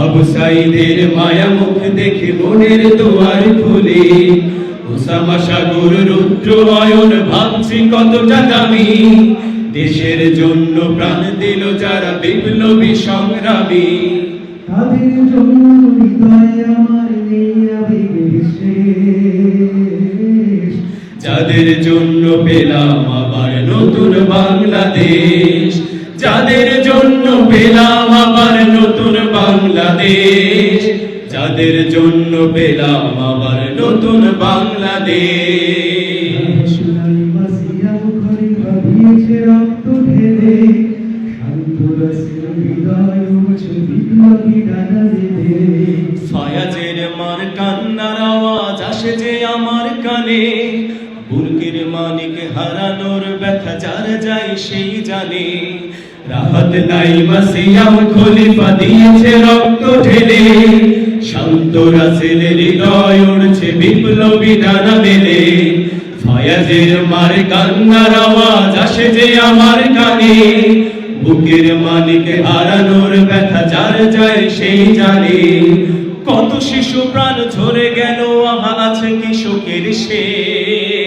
আবু সাইদের মায়া মুখ দেখে মনের দুয়ার খুলে ওসামা সাগর রুদ্র অয়ন ভাবছি কতটা দামি দেশের জন্য প্রাণ দিল যারা বিপ্লবী সংগ্রামী। তাদের জন্য হৃদয়ে আমার নেই আবেগের শেষ। যাদের জন্য পেলাম আবার নতুন বাংলাদেশ। যাদের জন্য পেলাম আবার নতুন বাংলাদেশ যাদের জন্য পেলাম আবার নতুন বাংলাদেশ সোনাই মাসিয়া মুখরে ভাবিয়েছে রক্ত ঢেলে শান্ত হৃদয় বিপ্লবী ডানা বেঁধে। মার কান্নার আওয়াজ আসে যে আমার কানে হারানোর ব্যথা যার যায় সেই জানে। রাহাত নাই মাসিয়াম খলিফা দিয়েছে রক্ত ঢেলে। শান্ত রাসেলের হৃদয় উড়ছে বিপ্লবী ডানা মেলে। ফায়াজের মার কান্নার আওয়াজ আসে যে আমার কানে। বুকের মালিক হারানোর ব্যথা যার যায় সেই জানে। কত শিশু প্রাণ ঝরে গেল, আহা, আছে কি শোকের শেষ?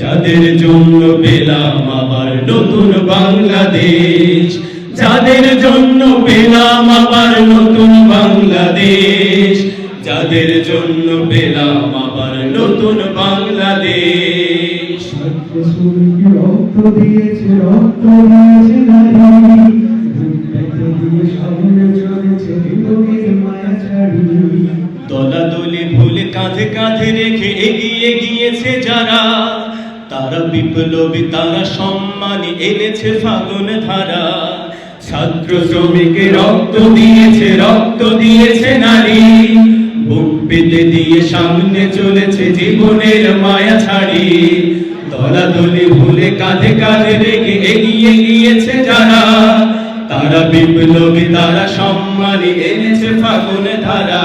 যাদের জন্য পেলাম আবার নতুন বাংলাদেশ। যাদের জন্য পেলাম আবার নতুন বাংলাদেশ। যাদের জন্য পেলাম আবার নতুন বাংলাদেশ। রক্ত দিয়েছে রক্ত দিয়েছে দলাদলি ভুলে কাঁধে কাঁধে রেখে এগিয়ে গিয়েছে যারা তারা বিপ্লবী, তারা সম্মানী, এনেছে ফাগুন ধারা। ছাত্র শ্রমিকে রক্ত দিয়েছে রক্ত দিয়েছে নারী। বুক পেতে দিয়ে সামনে চলেছে জীবনের মায়া ছাড়ি। দলাদলি ভুলে কাঁধে কাঁধে রেখে এগিয়ে গিয়েছে যারা। তারা বিপ্লবী, তারা সম্মানী, এনেছে ফাগুন ধারা।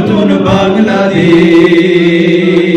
নতুন বাংলাদেশ।